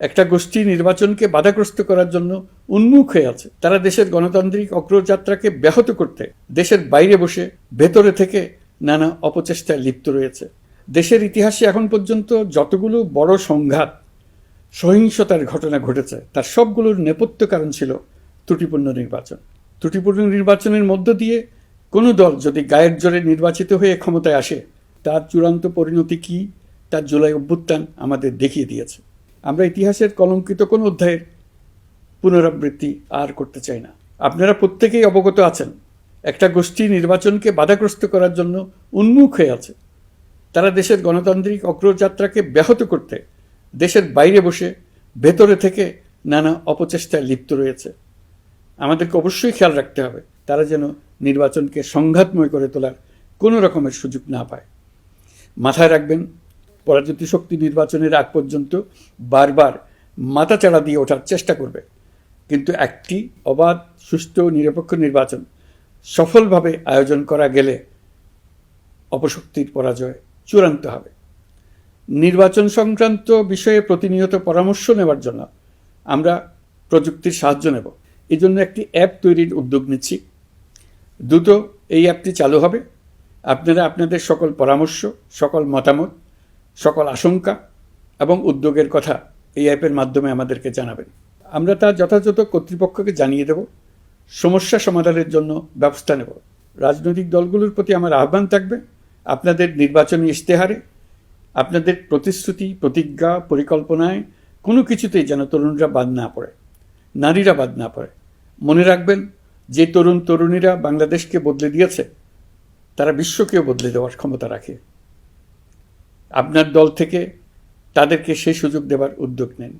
একটা গোষ্ঠী নির্বাচনকে বাধাগ্রস্ত করার জন্য উন্মুখ হয়ে আছে। তারা দেশের গণতান্ত্রিক অগ্রযাত্রাকে ব্যাহত করতে, দেশের বাইরে বসে ভেতরে থেকে নানা অপচেষ্টায় লিপ্ত রয়েছে। দেশের ইতিহাসে এখন পর্যন্ত যতগুলো বড় সংঘাত, সহিংসতার ঘটনা ঘটেছে, তার সবগুলোর নেপথ্য কারণ ছিল ত্রুটিপূর্ণ নির্বাচন। ত্রুটিপূর্ণ নির্বাচনের মধ্য দিয়ে কোনো দল যদি গায়ের জোরে নির্বাচিত হয়ে ক্ষমতায় আসে, তার চূড়ান্ত পরিণতি কী, তার জুলাই অভ্যুত্থান আমাদের দেখিয়ে দিয়েছে। আমরা ইতিহাসের কলঙ্কিত কোনো অধ্যায়ের পুনরাবৃত্তি আর করতে চাই না। আপনারা প্রত্যেকেই অবগত আছেন, একটা গোষ্ঠী নির্বাচনকে বাধাগ্রস্ত করার জন্য উন্মুখ হয়ে আছে। তারা দেশের গণতান্ত্রিক অগ্রযাত্রাকে ব্যাহত করতে, দেশের বাইরে বসে ভেতরে থেকে নানা অপচেষ্টায় লিপ্ত রয়েছে। আমাদেরকে অবশ্যই খেয়াল রাখতে হবে, তারা যেন নির্বাচনকে সংঘাতময় করে তোলার কোনো রকমের সুযোগ না পায়। মাথায় রাখবেন পরাজিত শক্তি নির্বাচনের আগ পর্যন্ত বারবার মাথাচাড়া দিয়ে ওঠার চেষ্টা করবে। কিন্তু একটি অবাধ ও নিরপেক্ষ নির্বাচন সফলভাবে আয়োজন করা গেলে অপশক্তির পরাজয় চূড়ান্ত হবে। নির্বাচন সংক্রান্ত বিষয়ে প্রতিনিয়ত পরামর্শ নেওয়ার জন্য আমরা প্রযুক্তির সাহায্য নেব। এই জন্য একটি অ্যাপ তৈরির উদ্যোগ নিচ্ছি। দ্রুত এই অ্যাপটি চালু হবে। আপনারা আপনাদের সকল পরামর্শ, সকল মতামত সকল আশঙ্কা এবং উদ্যোগের কথা এই অ্যাপের মাধ্যমে আমাদেরকে জানাবেন। আমরা তা যথাযথ কর্তৃপক্ষকে জানিয়ে দেব, সমস্যা সমাধানের জন্য ব্যবস্থা নেব। রাজনৈতিক দলগুলোর প্রতি আমার আহ্বান থাকবে, আপনাদের নির্বাচনী ইশতেহারে, আপনাদের প্রতিশ্রুতি, প্রতিজ্ঞা, পরিকল্পনায় কোনো কিছুতেই যেন তরুণরা বাদ না পড়ে, নারীরা বাদ না পড়ে। মনে রাখবেন, যে তরুণ তরুণীরা বাংলাদেশকে বদলে দিয়েছে, তারা বিশ্বকেও বদলে দেওয়ার ক্ষমতা রাখে। আপনার দল থেকে তাদেরকে সেই সুযোগ দেবার উদ্যোগ নেন।